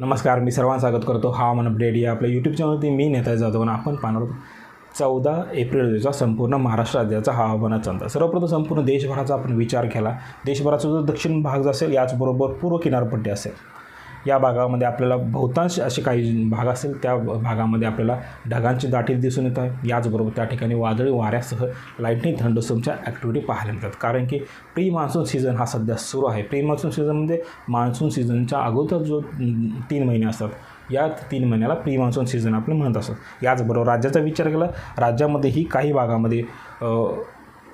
नमस्कार मी सर्वांना स्वागत करतो. हवामान अपडेट या आपल्या यूट्यूब चॅनलवरती मी नेता जाधव आणि आपण पाहणार आहोत चौदा एप्रिल रोजीचा संपूर्ण महाराष्ट्र राज्याचा हवामानाचा अंदाज. सर्वप्रथम संपूर्ण देशभराचा आपण विचार केला. देशभराचा जो दक्षिण भाग असेल याचबरोबर पूर्व किनारपट्टी असेल. या भागामध्ये आपल्याला बहुतांश असे काही भाग असेल त्या भागामध्ये आपल्याला ढगांची दाटी दिसून येत आहे. याचबरोबर त्या ठिकाणी वादळी वाऱ्यासह लाईटनिंग थंडोसमच्या ॲक्टिव्हिटी पाहायला मिळतात. कारण की प्री मान्सून सीझन हा सध्या सुरू आहे. प्री मान्सून सीझनमध्ये मान्सून सीझनच्या अगोदर जो तीन महिने असतात या तीन महिन्याला प्री मान्सून सीझन आपण म्हणत असत याचबरोबर राज्याचा विचार केला राज्यामध्येही काही भागामध्ये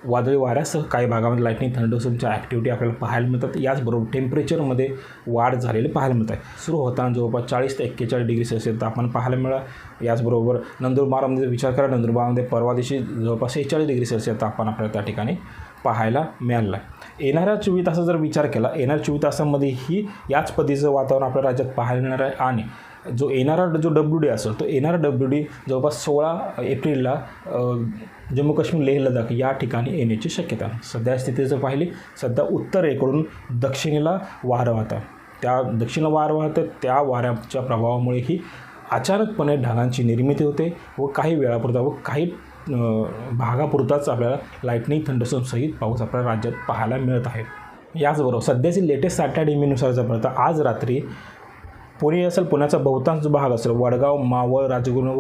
वादळी वाऱ्यासह काही भागामध्ये लाईटनिंग थंडोसमच्या ॲक्टिव्हिटी आपल्याला पाहायला मिळतात. याचबरोबर टेम्परेचरमध्ये वाढ झालेली पाहायला मिळत आहे. सुरू होताना जवळपास चाळीस ते एक्केचाळीस डिग्री सेल्सिअस तापमान पाहायला मिळालं. याचबरोबर नंदुरबारमध्ये विचार करा नंदुरबारमध्ये परवा दिवशी जवळपास सेहेचाळीस डिग्री सेल्सिअस तापमान आपल्याला त्या ठिकाणी पाहायला मिळालं. आहे येणाऱ्या चोवीस तासाचा जर विचार केला येणाऱ्या चोवीस तासामध्येही याच पद्धतीचं वातावरण आपल्या राज्यात पाहायला मिळणार आहे. आणि जो येणारा जो डब्ल्यू डी असेल तो येणारा डब्ल्यू डी जवळपास सोळा एप्रिलला जम्मू काश्मीर लेह लडाख या ठिकाणी येण्याची शक्यता सध्या स्थिती जर पाहिली सध्या उत्तरेकडून दक्षिणेला वारं वाहतं. त्या दक्षिणेला वारं वाहतं त्या वाऱ्याच्या प्रभावामुळेही अचानकपणे ढगांची निर्मिती होते व काही वेळापुरता व काही भागापुरताच आपल्याला लाईटनिंग थंडसम सहित पाऊस आपल्या राज्यात पाहायला मिळत आहे. याचबरोबर सध्याची लेटेस्ट सॅटर्डे मेनुसार जर आज रात्री पुणे असेल पुण्याचा बहुतांश जो भाग असेल वडगाव मावळ राजगुरू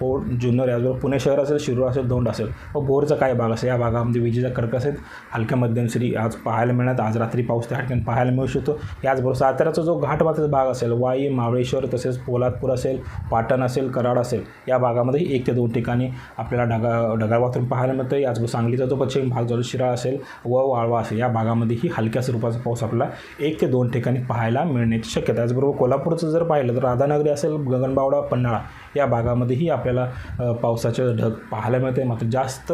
पोर जुन्नर याचबरोबर पुणे शहर असेल शिरूर असेल दौंड असेल व भोरचा काय भाग असेल. या भागामध्ये विजेचा कडक असेल. हलक्या मध्यम सरी आज पाहायला मिळणार. आज रात्री पाऊस त्या ठिकाणी पाहायला मिळू शकतो. याचबरोबर साताऱ्याचा जो घाटवाचा भाग असेल वाई महाबळेश्वर तसेच पोलादपूर असेल पाटण असेल कराड असेल या भागामध्ये एक ते दोन ठिकाणी आपल्याला ढगा ढगाळ वातावरण पाहायला मिळतं याचबरोबर सांगलीचा जो पश्चिम भाग जो शिराळा असेल व वाळवा असेल या भागामध्येही हलक्या स्वरूपाचा पाऊस आपल्याला एक ते दोन ठिकाणी पाहायला मिळण्याची शक्यता आहे. त्याचबरोबर कोल्हापूरचं जर पाहिलं तर राधानगरी असेल गगनबावडा पन्हाळा या भागामध्येही आपल्याला पावसाचे ढग पाहायला मिळते. मात्र जास्त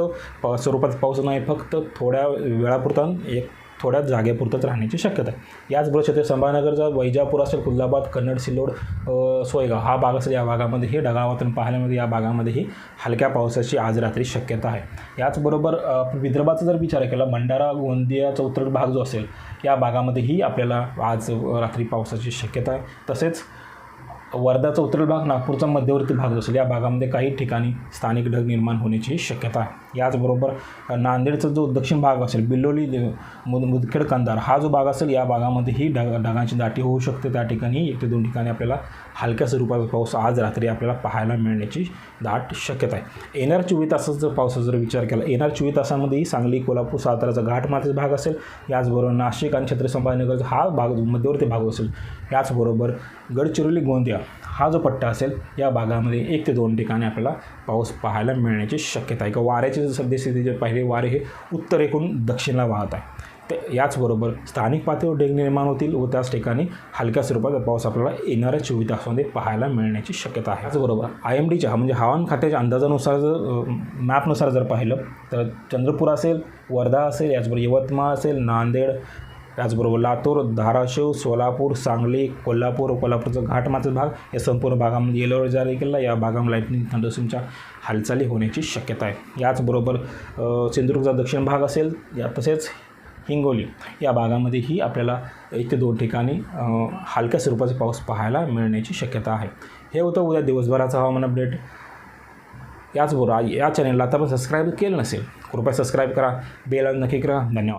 स्वरूपात पाऊस नाही. फक्त थोड्या वेळापुरता एक थोड्या जागेपुरतंच राहण्याची शक्यता आहे. याचबरोबर क्षेत्र संभाजीनगरचा वैजापूर असेल कुल्हाबाद कन्नड सिल्लोड सोयगाव हा भाग असेल या भागामध्ये. हे ढगाळ वातावरण या भागामध्येही हलक्या पावसाची आज रात्री शक्यता आहे. याचबरोबर विदर्भाचा जर विचार केला भंडारा गोंदियाचा उत्तर भाग जो असेल या भागामध्येही आपल्याला आज रात्री पावसाची शक्यता आहे. तसेच वर्धाचा उत्तर भाग नागपूरचा मध्यवर्ती भाग असेल या भागामध्ये काही ठिकाणी स्थानिक ढग निर्माण होण्याची शक्यता आहे. याचबरोबर नांदेडचा जो दक्षिण भाग असेल बिल्लोली मुद मुदखेड कंधार हा जो भाग असेल या भागामध्येही ढग ढगांची दाटी होऊ शकते. त्या ठिकाणी एक ते दोन ठिकाणी आपल्याला हलक्या स्वरूपाचा पाऊस आज रात्री आपल्याला पाहायला मिळण्याची दाट शक्यता आहे. येणार चोवीस तासाचा जर पावसाचा जर विचार केला येणार चोवीस तासामध्येही सांगली कोल्हापूर साताराचा घाटमाथ्याचा भाग असेल. याचबरोबर नाशिक आणि छत्रपती संभाजीनगरचा हा भाग मध्यवर्ती भाग असेल. याचबरोबर गडचिरोली गोंदिया हा जो पट्टा असेल या भागामध्ये एक ते दोन ठिकाणी आपल्याला पाऊस पाहायला मिळण्याची शक्यता आहे. किंवा वाऱ्याची जर सद्यस्थिती जे पाहिली वारे हे उत्तरेकडून दक्षिणला वाहत आहे. ते याचबरोबर स्थानिक पातळीवर डेग निर्माण होतील व त्याच ठिकाणी हलक्या स्वरूपाचा पाऊस आपल्याला येणाऱ्या चोवीस तासामध्ये पाहायला मिळण्याची शक्यता आहे. त्याचबरोबर आय एम डीच्या म्हणजे हवामान खात्याच्या अंदाजानुसार जर मॅपनुसार जर पाहिलं तर चंद्रपूर असेल वर्धा असेल याचबरोबर यवतमाळ असेल नांदेड त्याचबरोबर लातूर धाराशिव सोलापूर सांगली कोल्हापूर कोल्हापूरचा घाटमाचा भाग या संपूर्ण भागामध्ये येलो जारी केला या भागामध्ये लाईटनिंग थंडरस्टोमच्या हालचाली होण्याची शक्यता आहे. याचबरोबर सिंधुदुर्गचा दक्षिण भाग असेल या तसेच हिंगोली या भागामध्येही आपल्याला एक ते दोन ठिकाणी हलक्या स्वरूपाचा पाऊस पाहायला मिळण्याची शक्यता आहे. हे होतं उद्या दिवसभराचं हवामान अपडेट याचबरोबर या चॅनलला आता पण सबस्क्राईब केलं नसेल कृपया सबस्क्राईब करा. बेल नक्की करा. धन्यवाद.